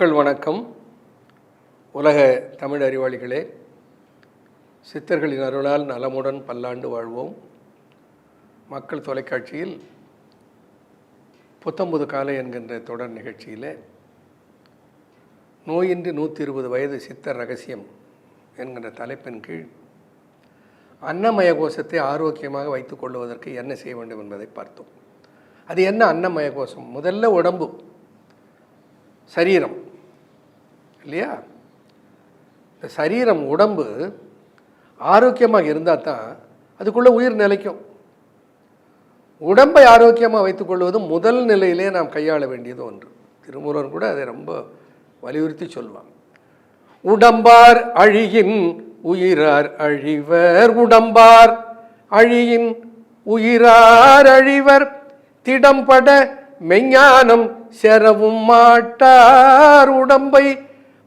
மக்கள் வணக்கம். உலக தமிழ் அறிவாளிகளே சித்தர்களின் அருளால் நலமுடன் பல்லாண்டு வாழ்வோம். மக்கள் தொலைக்காட்சியில் புத்தம்புது காலை என்கின்ற தொடர் நிகழ்ச்சியில் நோயின்றி நூற்றி இருபது வயது சித்தர் ரகசியம் என்கின்ற தலைப்பின் கீழ் அன்னமய கோஷத்தை ஆரோக்கியமாக வைத்துக் கொள்வதற்கு என்ன செய்ய வேண்டும் என்பதை பார்த்தோம். அது என்ன அன்னமய கோஷம் முதல்ல உடம்பு சரீரம். இல்லையா? இந்த சரீரம் உடம்பு ஆரோக்கியமாக இருந்தால் தான் அதுக்குள்ளே உயிர் நிலைக்கும். உடம்பை ஆரோக்கியமாக வைத்துக்கொள்வது முதல் நிலையிலே நாம் கையாள வேண்டியது ஒன்று. திருமுருகன் கூட அதை ரொம்ப வலியுறுத்தி சொல்வாங்க உடம்பார் அழியின் உயிரார் அழிவர் உடம்பார் அழியின் உயிரார் அழிவர். திடம்பட மெஞ்ஞானம் செரவும் மாட்டார் உடம்பை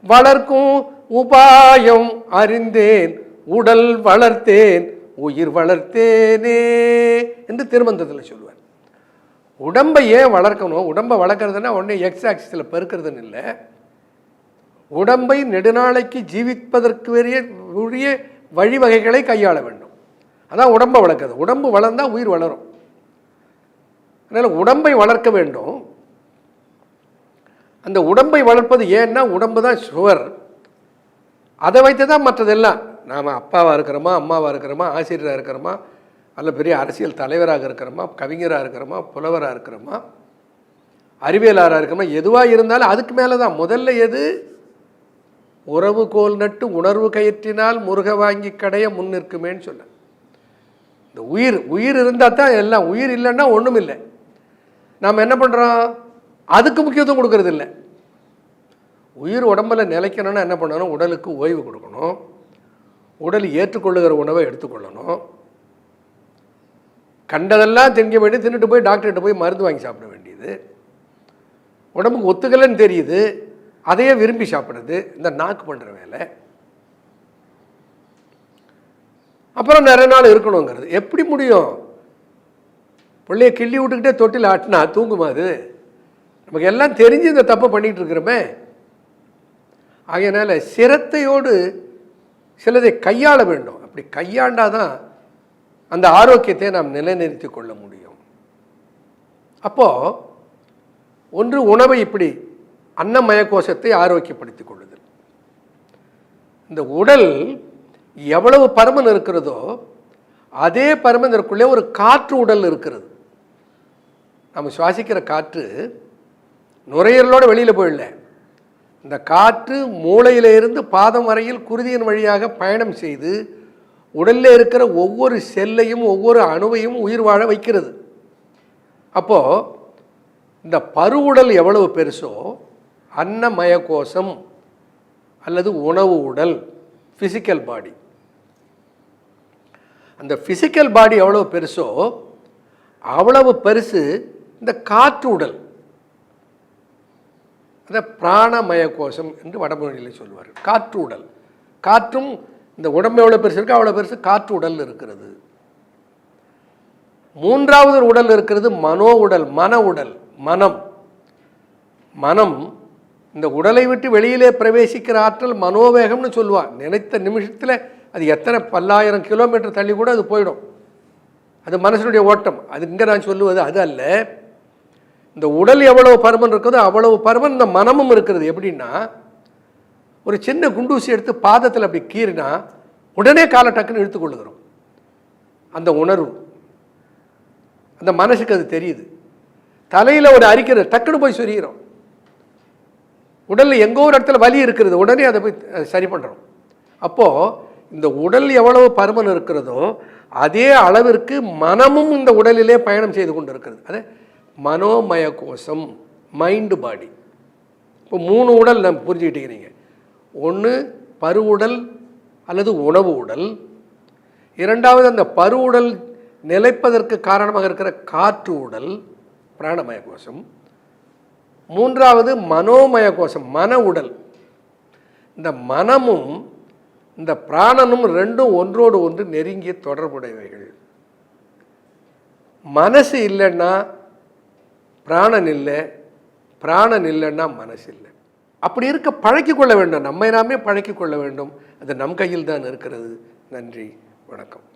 வளர்க்கும் உபாயம் அறிந்தேன் உடல் வளர்த்தேன் உயிர் வளர்த்தேனே என்று திருமந்தத்தில் சொல்லுவார். உடம்பை ஏன் வளர்க்கணும்? உடம்பை வளர்க்குறதுன்னா உடனே எக்ஸ் ஆக்சிஸில் பெருக்கிறதுன்னு இல்லை. உடம்பை நெடுநாளைக்கு ஜீவிப்பதற்கு உரிய உரிய வழிவகைகளை கையாள வேண்டும். அதான் உடம்பை வளர்க்குறது. உடம்பு வளர்ந்தால் உயிர் வளரும். அதனால் உடம்பை வளர்க்க வேண்டும். அந்த உடம்பை வளர்ப்பது ஏன்னா உடம்பு தான் சுவர். அதை வைத்து தான் மற்றதெல்லாம். நாம் அப்பாவாக இருக்கிறோமா அம்மாவாக இருக்கிறோமா ஆசிரியராக இருக்கிறோமா அல்ல பெரிய அரசியல் தலைவராக இருக்கிறோமா கவிஞராக இருக்கிறோமா புலவராக இருக்கிறோமா அறிவியலாராக இருக்கிறோமா எதுவாக இருந்தாலும் அதுக்கு மேலே தான். முதல்ல எது? உறவு கோல் நட்டு உணர்வு கயிற்றினால் முருக வாங்கி கடைய முன் நிற்குமேன்னு சொன்ன இந்த உயிர் உயிர் இருந்தால் தான் எல்லாம் உயிர் இல்லைன்னா ஒன்றும் இல்லை நாம் என்ன பண்ணுறோம் அதுக்கு முக்கியத்துவம் கொடுக்கறது இல்லை உயிர் உடம்பில் நிலைக்கணும்னா என்ன பண்ணணும்? உடலுக்கு ஓய்வு கொடுக்கணும். உடல் ஏற்றுக்கொள்ளுகிற உணவை எடுத்துக்கொள்ளணும். கண்டதெல்லாம் திங்க வேண்டி தின்னுட்டு போய் டாக்டர்கிட்ட போய் மருந்து வாங்கி சாப்பிட வேண்டியது. உடம்புக்கு ஒத்துக்கலைன்னு தெரியுது. அதையே விரும்பி சாப்பிடுறது. இந்த நாக்கு பண்ணுற வேலை. அப்புறம் நிறைய நாள் இருக்கணுங்கிறது. எப்படி முடியும்? பிள்ளைய கிள்ளி விட்டுக்கிட்டே தொட்டில் ஆட்டினா தூங்குமா அது? நமக்கு எல்லாம் தெரிஞ்சு இந்த தப்பை பண்ணிகிட்டு இருக்கிறோமே ஆகையனால சிரத்தையோடு சிலதை கையாள வேண்டும். அப்படி கையாண்டாதான் அந்த ஆரோக்கியத்தை நாம் நிலைநிறுத்தி கொள்ள முடியும். அப்போது ஒன்று உணவை இப்படி அன்னமய கோஷத்தை ஆரோக்கியப்படுத்திக் கொள்ளுதல். இந்த உடல் எவ்வளவு பருமன் இருக்கிறதோ அதே பருமன் இருக்குள்ளே ஒரு காற்று உடல் இருக்கிறது. நம்ம சுவாசிக்கிற காற்று நுரையீரலோட வெளியில் போயிடல. இந்த காற்று மூளையிலிருந்து பாதம் வரையில் குருதியின் வழியாக பயணம் செய்து உடலில் இருக்கிற ஒவ்வொரு செல்லையும் ஒவ்வொரு அணுவையும் உயிர் வாழ வைக்கிறது. அப்போது இந்த பருவுடல் எவ்வளவு பெருசோ அன்னமய கோஷம் அல்லது உணவு உடல் ஃபிசிக்கல் பாடி அந்த ஃபிசிக்கல் பாடி எவ்வளவு பெருசோ அவ்வளவு பெருசு இந்த காற்று உடல். அதை பிராணமய கோஷம் என்று வடமொழியில் சொல்லுவார் காற்று உடல். காற்றும் இந்த உடம்பு எவ்வளோ பெருசு இருக்கோ அவ்வளோ பெருசு காற்று உடல் இருக்கிறது. மூன்றாவது ஒரு உடல் இருக்கிறது மனோ உடல் மன உடல் மனம். மனம் இந்த உடலை விட்டு வெளியிலே பிரவேசிக்கிற ஆற்றல் மனோவேகம்னு சொல்லுவாள் நினைத்த நிமிஷத்தில் அது எத்தனை பல்லாயிரம் கிலோமீட்டர் தள்ளி கூட அது போயிடும். அது மனசனுடைய ஓட்டம். அது இங்கே நான் சொல்லுவது அது அல்ல. இந்த உடல் எவ்வளவு பருமன் இருக்குதோ அவ்வளவு பருமன் இந்த மனமும் இருக்கிறது எப்படின்னா ஒரு சின்ன குண்டூசி எடுத்து பாதத்தில் அப்படி கீறினா உடனே காலை டக்குன்னு இழுத்துக்கொள்ளுகிறோம் அந்த உணர்வு. அந்த மனசுக்கு அது தெரியுது. தலையில் ஒரு அரிக்கிறது டக்குன்னு போய் சொரிகிறோம் உடலில் எங்கோ ஒரு இடத்துல வலி இருக்கிறது உடனே அதை போய் சரி பண்ணுறோம் அப்போது இந்த உடல் எவ்வளவு பருமன் இருக்கிறதோ அதே அளவிற்கு மனமும் இந்த உடலிலே பயணம் செய்து கொண்டு இருக்கிறது அது மனோமய கோஷம் மைண்டு பாடி இப்போ மூணு உடல் நம்ம புரிஞ்சுக்கிட்டீங்க ஒன்று பருவுடல் அல்லது உணவு உடல். இரண்டாவது அந்த பருவுடல் நிலைப்பதற்கு காரணமாக இருக்கிற காற்று உடல் பிராணமய கோஷம். மூன்றாவது மனோமய கோஷம் மன உடல். இந்த மனமும் இந்த பிராணனும் ரெண்டும் ஒன்றோடு ஒன்று நெருங்கிய தொடர்புடையவைகள். மனசு இல்லைன்னா பிராணன் இல்லை பிராணன் இல்லைன்னா மனசு இல்லை அப்படி இருக்க பழக்கி கொள்ள வேண்டும். நம்மை நாமே பழக்கிக் கொள்ள வேண்டும். அது நம் கையில் தான் இருக்கிறது. நன்றி. வணக்கம்.